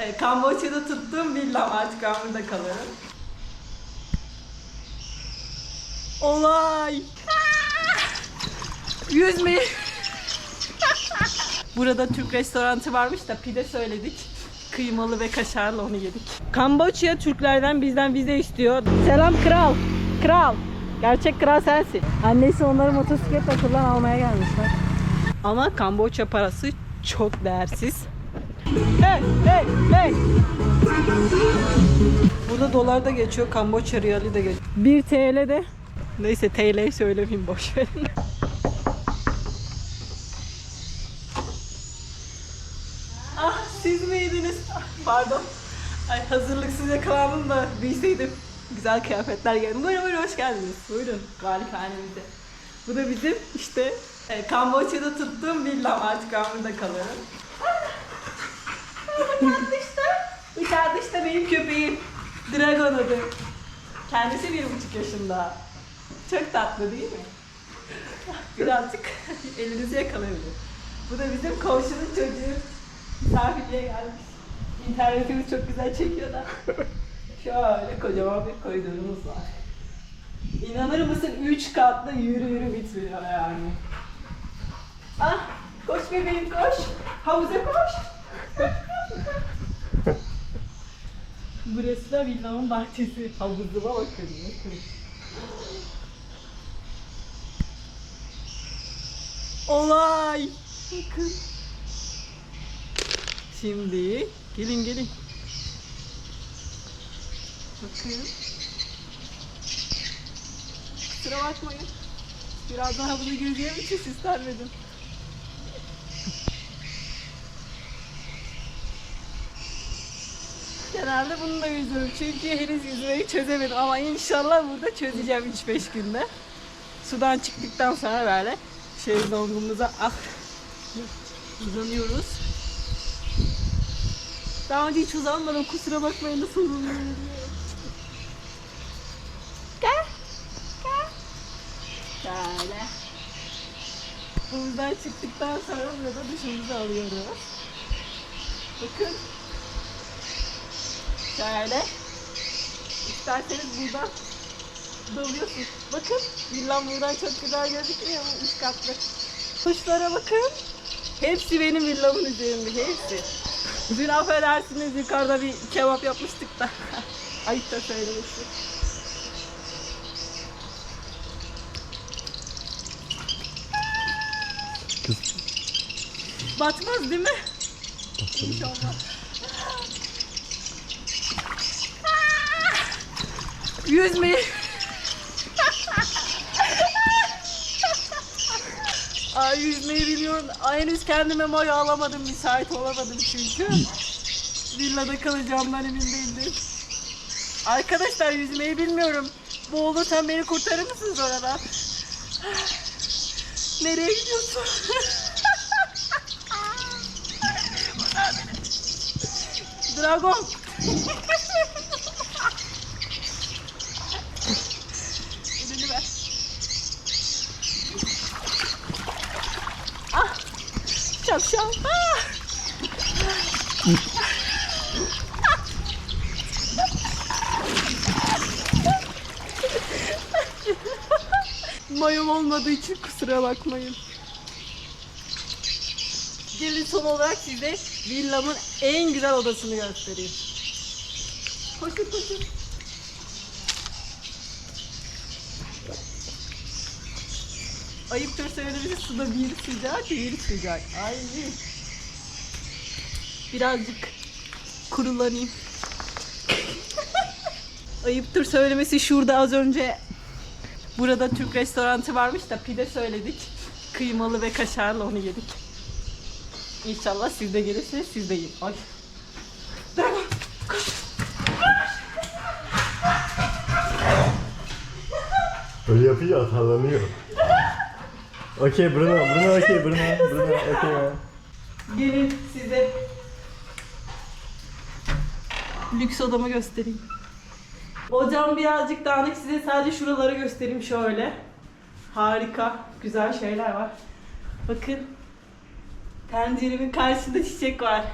Ee, Kamboçya'da tuttuğum villam artık ben burada kalıyorum. Olay! Yüzme. Burada Türk restoranı varmış da pide söyledik. Kıymalı ve kaşarlı onu yedik. Kamboçya Türklerden bizden vize istiyor. Selam kral. Kral. Gerçek kral sensin. Annesi onları motosiklet okuldan almaya gelmişler. Ama Kamboçya parası çok değersiz. Hey hey hey. Burada dolar da geçiyor, Kamboçya riyali de geçiyor. 1 TL de neyse TL'yi söylemeyeyim boş verin. ah siz miydiniz? Ah, Pardon. Ay hazırlıksız yakalandım da bilseydim. Güzel kıyafetler geldi. Buyurun buyurun hoş geldiniz. Buyurun malikanemize. Bu da bizim işte e, Kamboçya'da tuttuğum villam artık ben burada kalıyorum. Dışarıda işte. Dışarıda işte benim köpeğim. Dragon adı. Kendisi bir buçuk yaşında. Çok tatlı değil mi? Birazcık elinizi yakalayabilir. Bu da bizim komşunun çocuğu. Misafirliğe gelmiş. İnternetimiz çok güzel çekiyor da. Şöyle kocaman bir koridorumuz var. İnanır mısın 3 katlı yürü yürü bitmiyor yani. Ah koş bebeğim koş. Havuza koş. Burası da villamın bahçesi. Havuzuma bakın. Olay. Bakın. Şimdi gelin gelin. Bakın. Kusura bakmayın. Biraz daha bunu gözleyem için istermedim. Genelde bunu da yüzüyorum çünkü henüz yüzmeyi çözemedim ama inşallah burada çözeceğim 3-5 günde. Sudan çıktıktan sonra böyle şezlongumuza ah uzanıyoruz. Daha önce hiç uzanmadım kusura bakmayın nasıl uzanıyorum. Gel. Gel. Şöyle. Buradan çıktıktan sonra burada duşumuzu alıyoruz. Bakın. Şöyle. İsterseniz buradan dalıyorsun. Bakın villam buradan çok güzel gözüküyor mu? Üst katlı. Kuşlara bakın. Hepsi benim villamın üzerinde. Hepsi. Dün affedersiniz yukarıda bir kebap yapmıştık da. Ayıp da söylemesi. Batmaz değil mi? İnşallah. Yüzmeyi. Ay yüzmeyi biliyorum. Ay, henüz kendime mayo alamadım. Müsait olamadım çünkü. Villada kalacağımdan emin değildim. Arkadaşlar yüzmeyi bilmiyorum. Boğulursam beni kurtarır mısınız orada? Nereye gidiyorsun? Dragon. Ah! Mayom olmadığı için kusura bakmayın. Gelin son olarak size villamın en güzel odasını göstereyim. Koşun koşun. Ayıptır söylemesi suda bir sıcak bir sıcak. Ay. Birazcık kurulanayım. Ayıptır söylemesi şurada az önce burada Türk restoranı varmış da pide söyledik. Kıymalı ve kaşarlı onu yedik. İnşallah siz de gelirsiniz siz de yiyin. Ay. Koş. Öyle yapınca atarlanıyor. Okey Bruno, Bruno okey Bruno, Bruno okey ya. Gelin size lüks odamı göstereyim. Ocağım birazcık dağınık. Size sadece şuraları göstereyim şöyle. Harika, güzel şeyler var. Bakın. Tenceremin karşısında çiçek var.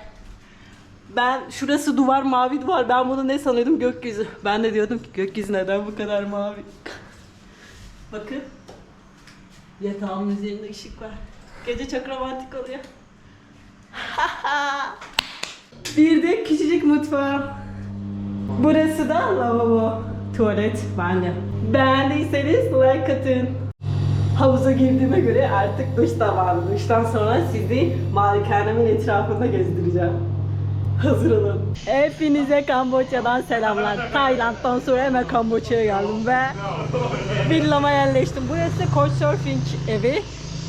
Ben şurası duvar mavi duvar. Ben bunu ne sanıyordum? Gökyüzü. Ben de diyordum ki gökyüzü neden bu kadar mavi? Bakın. Yatağımın üzerinde ışık var. Gece çok romantik oluyor. Bir de küçücük mutfağım. Burası da lavabo, tuvalet, banyo. Beğendiyseniz like atın. Havuza girdiğime göre artık duş zamanı. Duştan sonra sizi malikanemin etrafında gezdireceğim. Hazır olun. Hepinize Kamboçya'dan selamlar. Tayland'dan sonra hemen Kamboçya'ya geldim ve villama yerleştim. Burası Couchsurfing evi.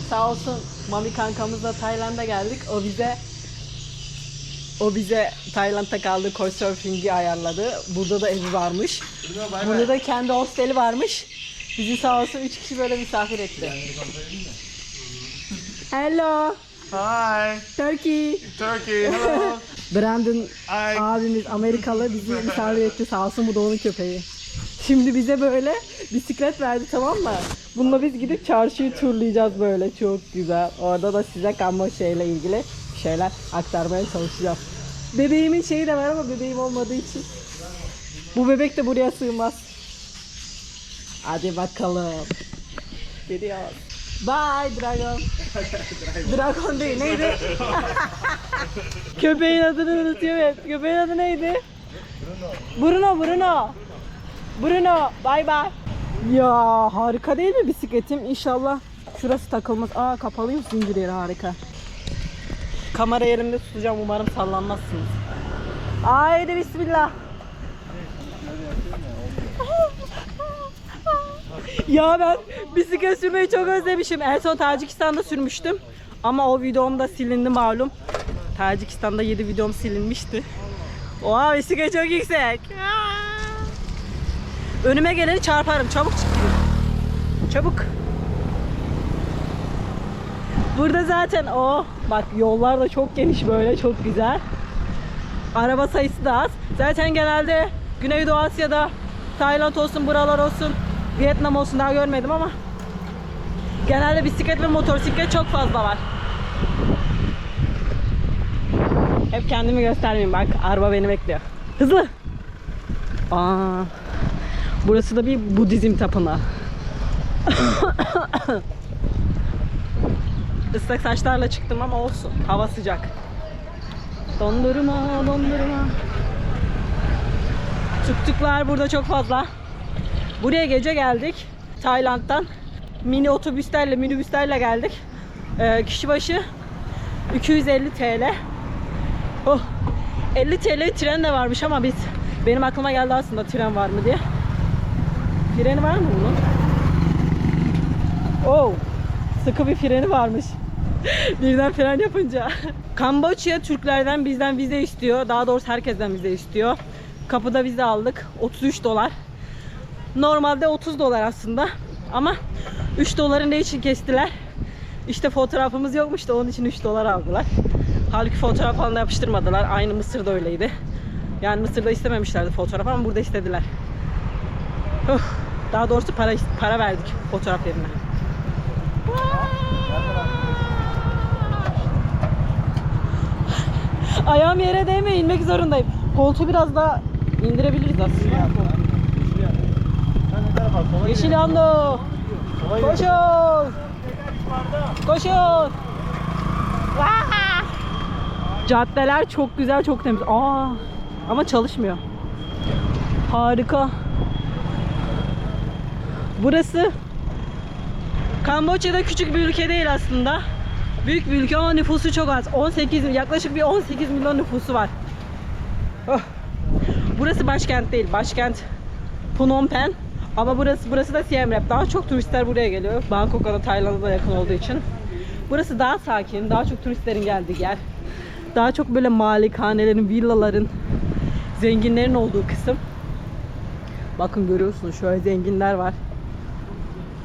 Sağ olsun Mami kankamızla Tayland'a geldik. O bize o bize Tayland'da kaldığı Couchsurfing'i ayarladı. Burada da evi varmış. Burada da kendi hosteli varmış. Bizi sağ olsun 3 kişi böyle misafir etti. Hello, Hi, Turkey. Turkey. Hello. Brandon Hi. abimiz Amerikalı bizi misafir etti sağ olsun bu da onun köpeği. Şimdi bize böyle bisiklet verdi tamam mı? Bununla biz gidip çarşıyı turlayacağız böyle çok güzel. Orada da size Kamboçya ile ilgili şeyler aktarmaya çalışacağım. Bebeğimin şeyi de var ama bebeğim olmadığı için. Bu bebek de buraya sığmaz. Hadi bakalım. Gidiyoruz. Bye Dragon. Dragon değil neydi? Köpeğin adını unutuyorum hep. Köpeğin adı neydi? Bruno. Bruno, Bruno. Bye bye. Ya harika değil mi bisikletim? İnşallah şurası takılmaz. Aa kapalıymış zincir yeri harika. Kamera yerimde tutacağım umarım sallanmazsınız. Haydi bismillah. Ya ben bisiklet sürmeyi çok özlemişim. En son Tacikistan'da sürmüştüm. Ama o videom da silindi malum. Tacikistan'da 7 videom silinmişti. Oha bisiklet çok yüksek. Önüme geleni çarparım. Çabuk çık gidin. Çabuk. Burada zaten o bak yollar da çok geniş böyle çok güzel. Araba sayısı da az. Zaten genelde Güneydoğu Asya'da Tayland olsun, buralar olsun, Vietnam olsun daha görmedim ama genelde bisiklet ve motosiklet çok fazla var. Hep kendimi göstermeyeyim bak araba beni bekliyor. Hızlı. Aa, burası da bir Budizm tapınağı. Islak saçlarla çıktım ama olsun. Hava sıcak. Dondurma, dondurma. Tuk-tuklar burada çok fazla. Buraya gece geldik. Tayland'dan. Mini otobüslerle, minibüslerle geldik. Ee, kişi başı 250 TL. Oh. 50 TL tren de varmış ama biz benim aklıma geldi aslında tren var mı diye. Freni var mı bunun? Oh. Sıkı bir freni varmış. Birden fren yapınca. Kamboçya Türklerden bizden vize istiyor. Daha doğrusu herkesten vize istiyor. Kapıda vize aldık. 33 dolar. Normalde 30 dolar aslında. Ama 3 doları ne için kestiler? İşte fotoğrafımız yokmuş da onun için 3 dolar aldılar. Halbuki fotoğraf falan yapıştırmadılar. Aynı Mısır'da öyleydi. Yani Mısır'da istememişlerdi fotoğraf ama burada istediler. Huh. Daha doğrusu para para verdik fotoğraf yerine. Ayağım yere değmiyor, inmek zorundayım. Koltuğu biraz daha indirebiliriz aslında. Yeşil yandı. Koşun. Koşun. Caddeler çok güzel, çok temiz. Aa, ama çalışmıyor. Harika. Burası Kamboçya'da küçük bir ülke değil aslında. Büyük bir ülke ama nüfusu çok az. 18 yaklaşık bir 18 milyon nüfusu var. Oh. Burası başkent değil. Başkent Phnom Penh. Ama burası burası da Siem Reap. Daha çok turistler buraya geliyor. Bangkok'a da Tayland'a da yakın olduğu için. Burası daha sakin. Daha çok turistlerin geldiği yer. Daha çok böyle malikanelerin, villaların, zenginlerin olduğu kısım. Bakın görüyorsunuz şöyle zenginler var.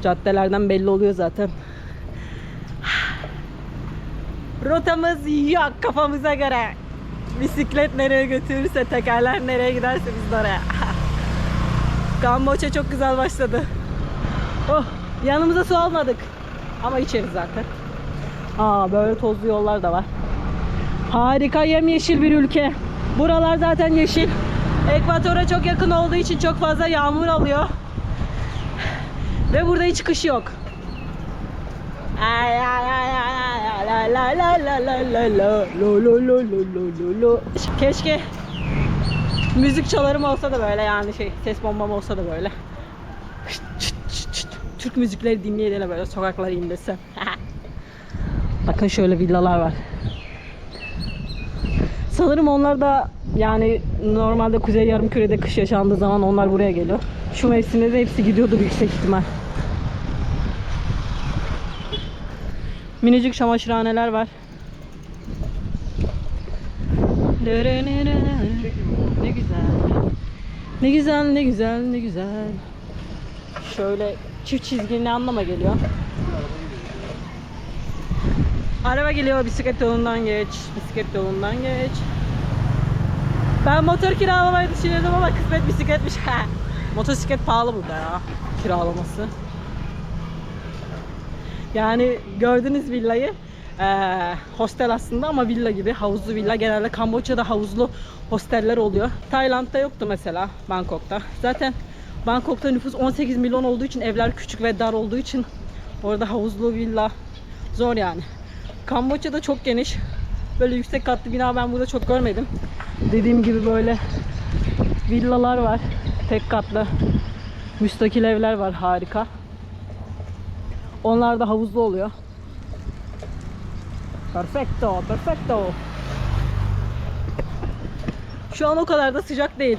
Caddelerden belli oluyor zaten. Rotamız yok kafamıza göre. Bisiklet nereye götürürse, tekerler nereye giderse biz de oraya. Kamboçya çok güzel başladı. Oh, yanımıza su almadık. Ama içeriz zaten. Aa, böyle tozlu yollar da var. Harika yemyeşil bir ülke. Buralar zaten yeşil. Ekvatora çok yakın olduğu için çok fazla yağmur alıyor. Ve burada hiç kış yok. Keşke müzik çalarım olsa da böyle yani şey ses bombam olsa da böyle. Türk müzikleri dinleye de böyle sokaklara indirsem. Bakın şöyle villalar var. Sanırım onlar da yani normalde Kuzey Yarımküre'de kış yaşandığı zaman onlar buraya geliyor. Şu mevsimde de hepsi gidiyordur yüksek ihtimal. Minicik çamaşırhaneler var. Güzel. Ne güzel, ne güzel, ne güzel. Şöyle çift çizgi ne anlama geliyor? Araba geliyor bisiklet yolundan geç, bisiklet yolundan geç. Ben motor kiralamayı düşünüyordum ama kısmet bisikletmiş. Motosiklet pahalı burada ya kiralaması. Yani gördünüz villayı. Ee, hostel aslında ama villa gibi havuzlu villa. Genelde Kamboçya'da havuzlu hosteller oluyor. Tayland'da yoktu mesela Bangkok'ta. Zaten Bangkok'ta nüfus 18 milyon olduğu için evler küçük ve dar olduğu için orada havuzlu villa zor yani. Kamboçya'da çok geniş. Böyle yüksek katlı bina ben burada çok görmedim. Dediğim gibi böyle villalar var. Tek katlı. Müstakil evler var harika. Onlar da havuzlu oluyor. Perfecto, perfecto. Şu an o kadar da sıcak değil.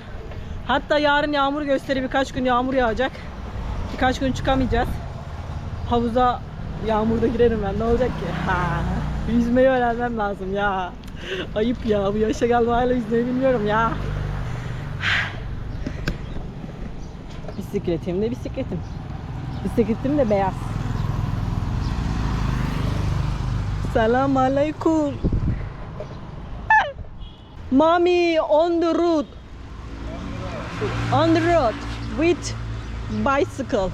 Hatta yarın yağmur gösteri birkaç gün yağmur yağacak. Birkaç gün çıkamayacağız. Havuza yağmurda girerim ben. Ne olacak ki? Ha, yüzmeyi öğrenmem lazım ya. Ayıp ya. Bu yaşa geldim hala yüzmeyi bilmiyorum ya. Bisikletim de bisikletim. Bisikletim de beyaz. Selam aleyküm. Mommy on the road. On the road with bicycle.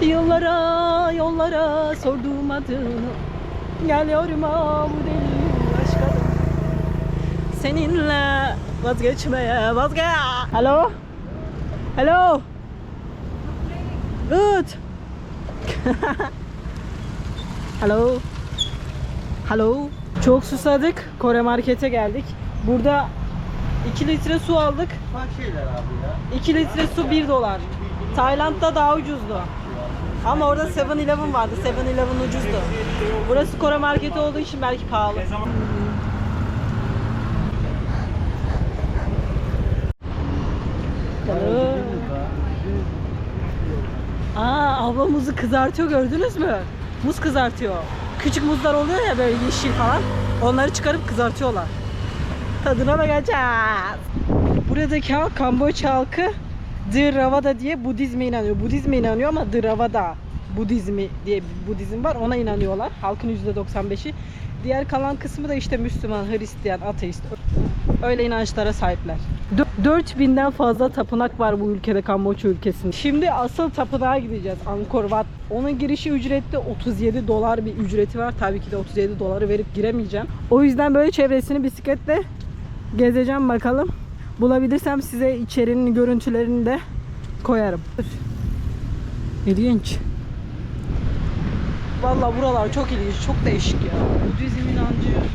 Yıllara yollara sordum adını Gel yorma bu deli aşk Seninle vazgeçmeye vazge Hello? Hello? Good Hello? Hello? Çok susadık. Kore markete geldik. Burada 2 litre su aldık. Bak şeyler abi ya. 2 litre su 1 dolar. Tayland'da daha ucuzdu. Ama orada 7-Eleven vardı. 7-Eleven ucuzdu. Burası Kore marketi olduğu için belki pahalı. Aa, abla muzu kızartıyor gördünüz mü? Muz kızartıyor. Küçük muzlar oluyor ya böyle yeşil falan. Onları çıkarıp kızartıyorlar. Tadına bakacağız. Buradaki halk Kamboçya halkı Theravada diye Budizme inanıyor. Budizme inanıyor ama Theravada Budizmi diye bir Budizm var. Ona inanıyorlar. Halkın %95'i. Diğer kalan kısmı da işte Müslüman, Hristiyan, ateist. Öyle inançlara sahipler. Dö- 4000'den fazla tapınak var bu ülkede Kamboçya ülkesinde. Şimdi asıl tapınağa gideceğiz Angkor Wat. Onun girişi ücretli 37 dolar bir ücreti var. Tabii ki de 37 doları verip giremeyeceğim. O yüzden böyle çevresini bisikletle gezeceğim bakalım. Bulabilirsem size içerinin görüntülerini de koyarım. İlginç. Vallahi buralar çok ilginç, çok değişik ya. Budizm inancı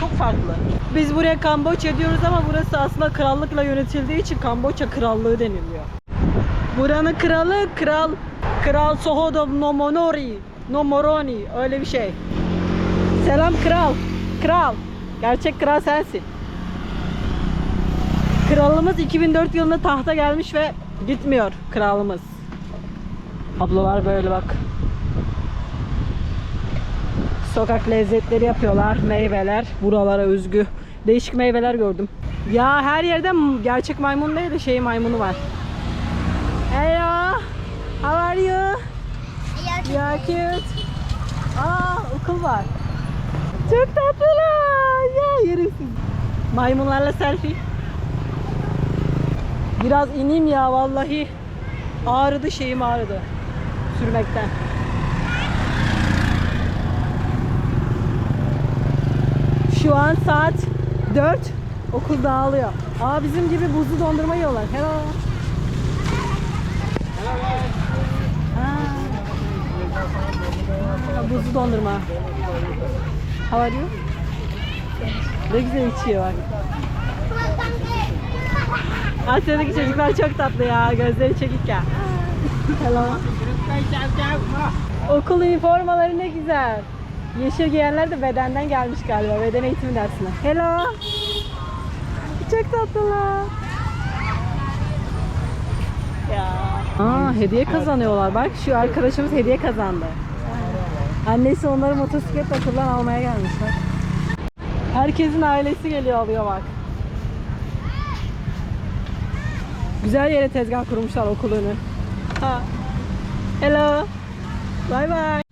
çok farklı. Biz buraya Kamboçya diyoruz ama burası aslında krallıkla yönetildiği için Kamboçya krallığı deniliyor. Buranın kralı kral Kral Sohodom Nomonori Nomoroni öyle bir şey. Selam kral. Kral. Gerçek kral sensin. Kralımız 2004 yılında tahta gelmiş ve gitmiyor kralımız. Ablalar böyle bak. Sokak lezzetleri yapıyorlar. Meyveler. Buralara özgü. Değişik meyveler gördüm. Ya her yerde gerçek maymun değil de şey maymunu var. Hello. How are you? You are cute. Aa okul var. Çok tatlılar. Ya yerim sizi. Maymunlarla selfie. Biraz ineyim ya vallahi. Ağrıdı şeyim ağrıdı. Sürmekten. Şu an saat 4. Okul dağılıyor. Aa bizim gibi buzlu dondurma yiyorlar. Hello. Aa. Buzlu dondurma. Are you? Ne güzel içiyor bak. Asya'daki çocuklar çok tatlı ya. Gözleri çekik ya. Hello. Okul üniformaları ne güzel. Yeşil giyenler de bedenden gelmiş galiba. Beden eğitimi dersine. Hello. Çok tatlılar. Ya. Aa, hediye kazanıyorlar. Bak şu arkadaşımız hediye kazandı. Annesi onları motosiklet okuldan almaya gelmişler. Herkesin ailesi geliyor alıyor bak. Güzel yere tezgah kurmuşlar okul önü. Ha. Hello. Bye bye.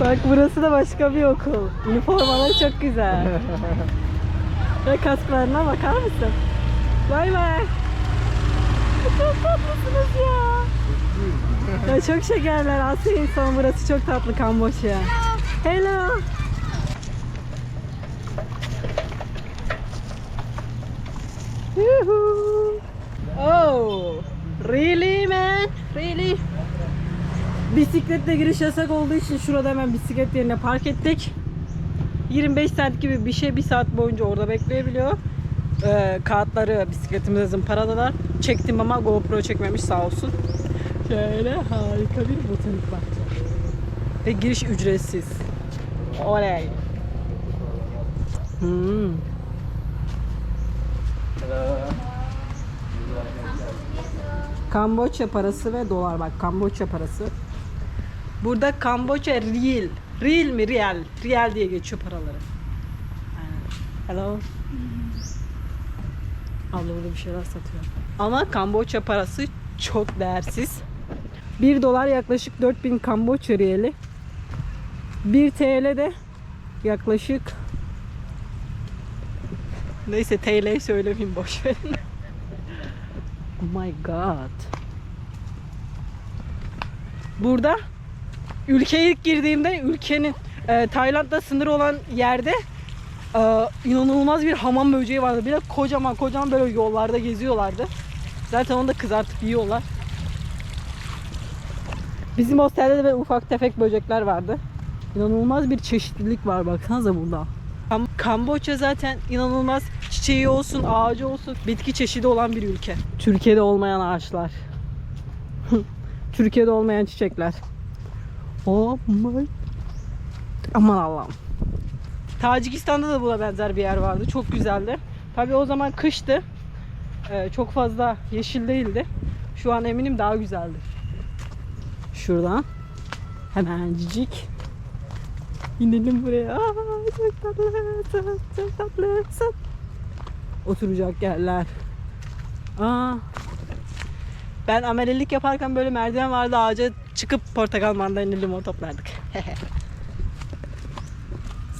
Bak burası da başka bir okul. Üniformaları çok güzel. Ve kasklarına bakar mısın? Bye bye. Çok tatlısınız ya. ya çok şekerler. Asya insan burası çok tatlı Kamboçya. Hello. Yuhu. Oh, really man? Really? Bisikletle giriş yasak olduğu için şurada hemen bisiklet yerine park ettik. 25 saat gibi bir şey bir saat boyunca orada bekleyebiliyor. Ee, kağıtları bisikletimize zımparaladılar. Çektim ama GoPro çekmemiş sağ olsun. Şöyle harika bir botanik bahçe. Ve giriş ücretsiz. Oley. Hmm. Kamboçya parası ve dolar bak Kamboçya parası. Burada Kamboçya real. Real mi real? Real diye geçiyor paraları. Hello. Abla burada bir şeyler satıyor. Ama Kamboçya parası çok değersiz. 1 dolar yaklaşık 4000 Kamboçya riyali. 1 TL de yaklaşık Neyse TL söylemeyeyim boş verin. My god. Burada ülkeye ilk girdiğimde ülkenin e, Tayland'da sınır olan yerde e, inanılmaz bir hamam böceği vardı. Bir de kocaman kocaman böyle yollarda geziyorlardı. Zaten onu da kızartıp yiyorlar. Bizim hostelde de böyle ufak tefek böcekler vardı. İnanılmaz bir çeşitlilik var baksanıza burada. Kam- Kamboçya zaten inanılmaz çiçeği olsun, ağacı olsun, bitki çeşidi olan bir ülke. Türkiye'de olmayan ağaçlar. Türkiye'de olmayan çiçekler. Oh my. Aman Allah'ım. Tacikistan'da da buna benzer bir yer vardı. Çok güzeldi. Tabii o zaman kıştı. Ee, çok fazla yeşil değildi. Şu an eminim daha güzeldi. Şuradan hemencik inelim buraya. Aa, çok tatlı, çok tatlı. Oturacak yerler. Aa, ben amelelik yaparken böyle merdiven vardı ağaca çıkıp portakal mandalina limon toplardık.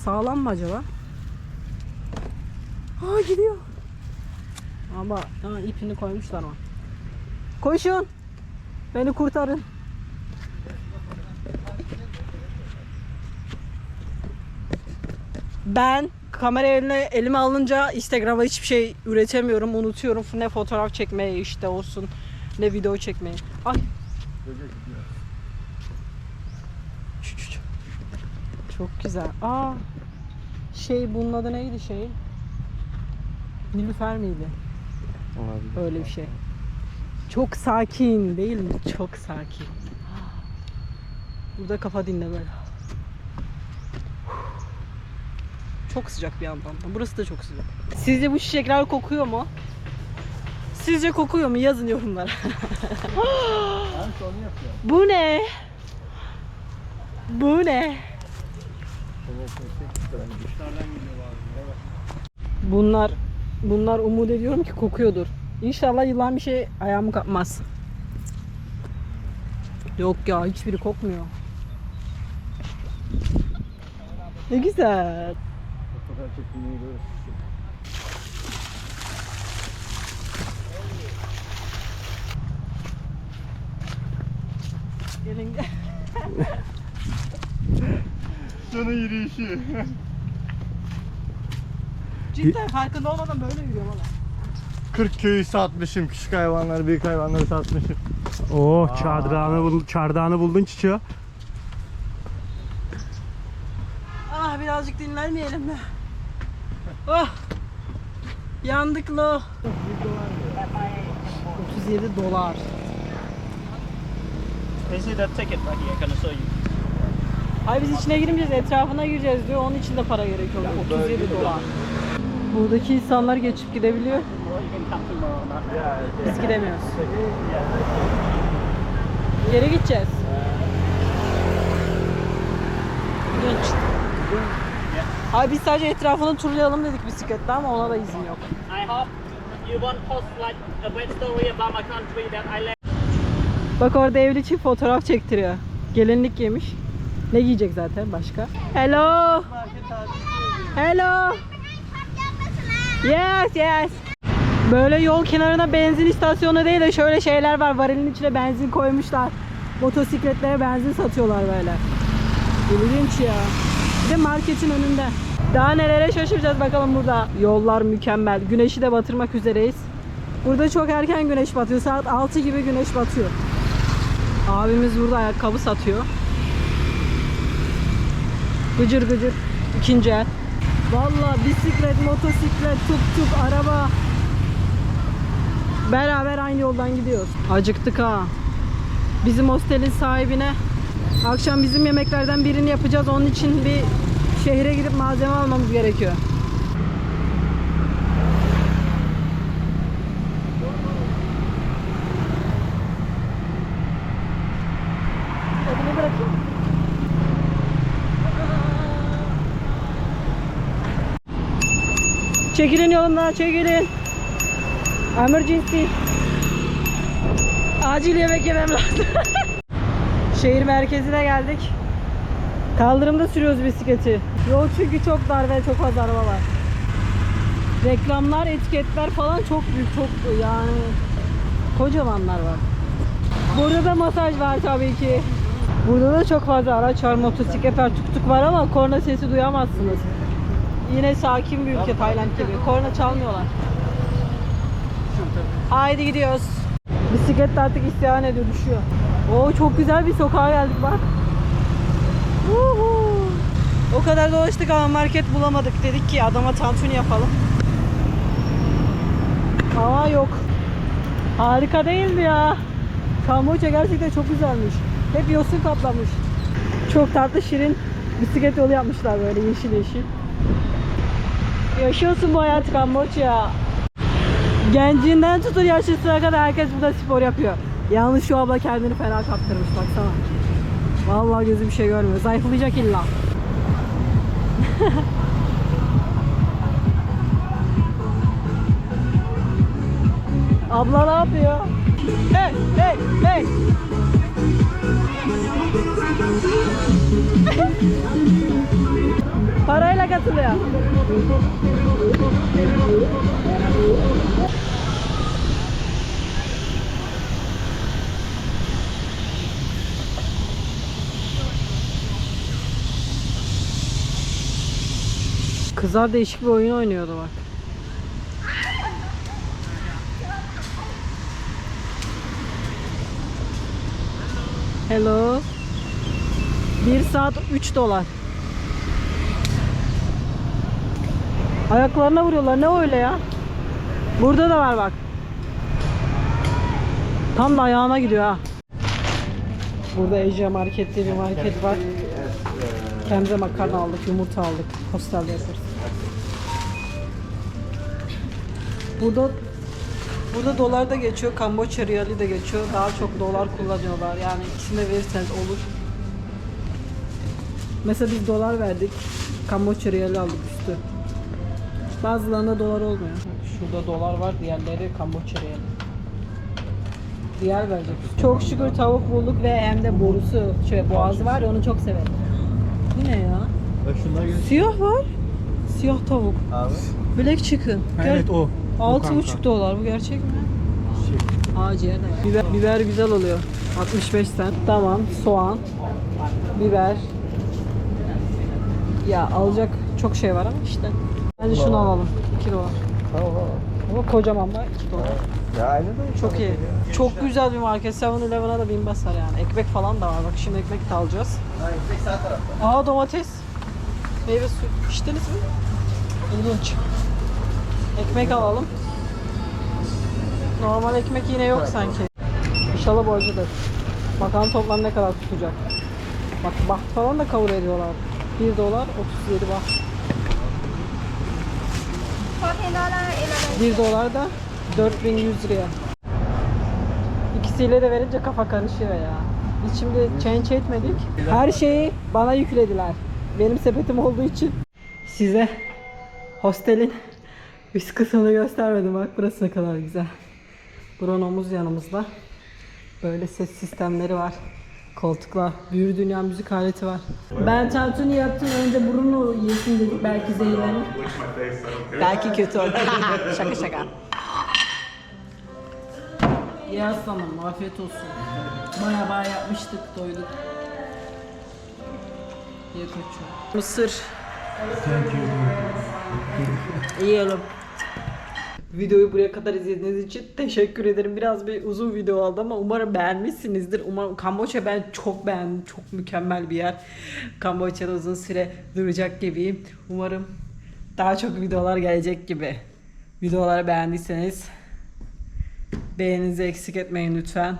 Sağlam mı acaba? Aa gidiyor. Ama ha, ipini koymuşlar ama. Koşun. Beni kurtarın. Ben kamera eline elime alınca Instagram'a hiçbir şey üretemiyorum, unutuyorum. Ne fotoğraf çekmeyi işte olsun, ne video çekmeyi. Ay. Çok güzel. Aa. Şey bunun adı neydi şey? Nilüfer miydi? Öyle bir şey. Çok sakin değil mi? Çok sakin. Burada kafa dinle böyle. Çok sıcak bir yandan da. Burası da çok sıcak. Sizce bu çiçekler kokuyor mu? Sizce kokuyor mu? Yazın yorumlara. bu ne? Bu ne? Bunlar bunlar umut ediyorum ki kokuyordur. İnşallah yılan bir şey ayağımı kapmaz. Yok ya hiçbiri kokmuyor. Ne güzel kadar çekimini görüyoruz. Gelin gel. Sana yürüyüşü. Cidden farkında olmadan böyle yürüyor valla. 40 köyü satmışım, küçük hayvanları, büyük hayvanları satmışım. Oo, oh, çardağını, bul çardağını buldun çiçeği. Ah birazcık dinlenmeyelim mi? Oh! Yandık lo. 37 dolar. This is the ticket right here. Gonna show you. Ay biz içine girmeyeceğiz, etrafına gireceğiz diyor. Onun için de para gerekiyor. 37 dolar. Buradaki insanlar geçip gidebiliyor. Biz gidemiyoruz. Geri gideceğiz. Genç. Abi biz sadece etrafını turlayalım dedik bisikletle ama ona da izin yok. I hope you won't post like a bad story about my country that I left. Bak orada evli çift fotoğraf çektiriyor. Gelinlik giymiş. Ne giyecek zaten başka? Hello. Hello. Yes, yes. Böyle yol kenarına benzin istasyonu değil de şöyle şeyler var. Varilin içine benzin koymuşlar. Motosikletlere benzin satıyorlar böyle. İlginç ya. De marketin önünde. Daha nelere şaşıracağız bakalım burada. Yollar mükemmel. Güneşi de batırmak üzereyiz. Burada çok erken güneş batıyor. Saat 6 gibi güneş batıyor. Abimiz burada ayakkabı satıyor. Gıcır gıcır. ikinci el. Valla bisiklet, motosiklet, tuk tuk, araba. Beraber aynı yoldan gidiyoruz. Acıktık ha. Bizim hostelin sahibine akşam bizim yemeklerden birini yapacağız. Onun için bir şehre gidip malzeme almamız gerekiyor. Çekilin yolundan çekilin. Emergency. Acil yemek yemem lazım. Şehir merkezine geldik. Kaldırımda sürüyoruz bisikleti. Yol çünkü çok dar ve çok fazla araba var. Reklamlar, etiketler falan çok büyük, çok yani kocamanlar var. Burada da masaj var tabii ki. Burada da çok fazla araç var, motosiklet var, tuk tuk var ama korna sesi duyamazsınız. Yine sakin bir ülke Tayland gibi. Korna çalmıyorlar. Haydi gidiyoruz. Bisiklet artık isyan ediyor, düşüyor. Oo çok güzel bir sokağa geldik bak. Uhu. O kadar dolaştık ama market bulamadık. Dedik ki adama tantuni yapalım. Ama yok. Harika değil mi ya? Kamboçya gerçekten çok güzelmiş. Hep yosun kaplamış. Çok tatlı şirin bisiklet yolu yapmışlar böyle yeşil yeşil. Yaşıyorsun bu hayatı Kamboçya. Gencinden tutun yaşlısına kadar herkes burada spor yapıyor. Yalnız şu abla kendini fena kaptırmış baksana. Vallahi gözü bir şey görmüyor. Zayıflayacak illa. Abla ne yapıyor? Hey, hey, hey. Parayla katılıyor. Kızlar değişik bir oyun oynuyordu bak. Hello. 1 saat 3 dolar. Ayaklarına vuruyorlar. Ne öyle ya? Burada da var bak. Tam da ayağına gidiyor ha. Burada Ece Market diye bir market var. Kendimize makarna aldık, yumurta aldık. Hostelde yaparız. Burada burada dolar da geçiyor, Kamboçya riyali de geçiyor. Daha çok dolar kullanıyorlar. Yani ikisini de verirseniz olur. Mesela biz dolar verdik. Kamboçya riyali aldık üstü. Bazılarında dolar olmuyor. Şurada dolar var, diğerleri Kamboçya riyali. Diğer verecek. Çok şükür tavuk bulduk ve hem de borusu, şöyle boğazı var ya onu çok severim. Bu ne ya? Bak şunlar gözüküyor. Siyah var. Siyah tavuk. Abi. Black chicken. Evet o. Altı buçuk dolar. Bu gerçek mi? Şey, var. Biber, biber güzel oluyor. 65 cent. Tamam. Soğan. Biber. Ya alacak çok şey var ama işte. Bence şunu alalım. 2 dolar. Ama kocaman da 2 dolar. Ya aynı da Çok iyi. Çok güzel bir market. 7-Eleven'a da bin basar yani. Ekmek falan da var. Bak şimdi ekmek de alacağız. Aa domates. Meyve suyu. İçtiniz mi? İlginç. Ekmek alalım. Normal ekmek yine yok sanki. İnşallah borcudur. Bakalım toplam ne kadar tutacak. Bak baht falan da kabul ediyorlar. 1 dolar 37 baht. 1 dolar da 4100 liraya. İkisiyle de verince kafa karışıyor ya. Biz şimdi change etmedik. Her şeyi bana yüklediler. Benim sepetim olduğu için. Size hostelin üst kısmını göstermedim. Bak burası ne kadar güzel. Bruno'muz yanımızda. Böyle ses sistemleri var. Koltuklar. Büyür dünya müzik aleti var. Ben tantuni yaptım. Önce Bruno yesin dedik. Belki zehirlenir. Belki kötü olur. şaka şaka. İyi aslanım. Afiyet olsun. Baya baya yapmıştık. Doyduk. Ye koçum. Mısır. Yiyelim. Videoyu buraya kadar izlediğiniz için teşekkür ederim. Biraz bir uzun video oldu ama umarım beğenmişsinizdir. Umarım Kamboçya ben çok beğendim. Çok mükemmel bir yer. Kamboçya'da uzun süre duracak gibiyim. Umarım daha çok videolar gelecek gibi. Videoları beğendiyseniz beğeninizi eksik etmeyin lütfen.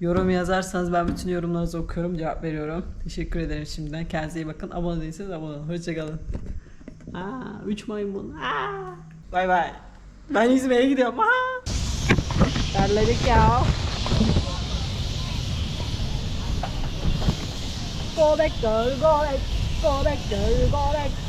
Yorum yazarsanız ben bütün yorumlarınızı okuyorum, cevap veriyorum. Teşekkür ederim şimdiden. Kendinize iyi bakın. Abone değilseniz abone olun. Hoşçakalın. Aa, 3 maymun. Aa. Bay bay. Ben yüzmeye gidiyorum. Aa. Terledik ya. Go back girl, go back, go back girl, go back.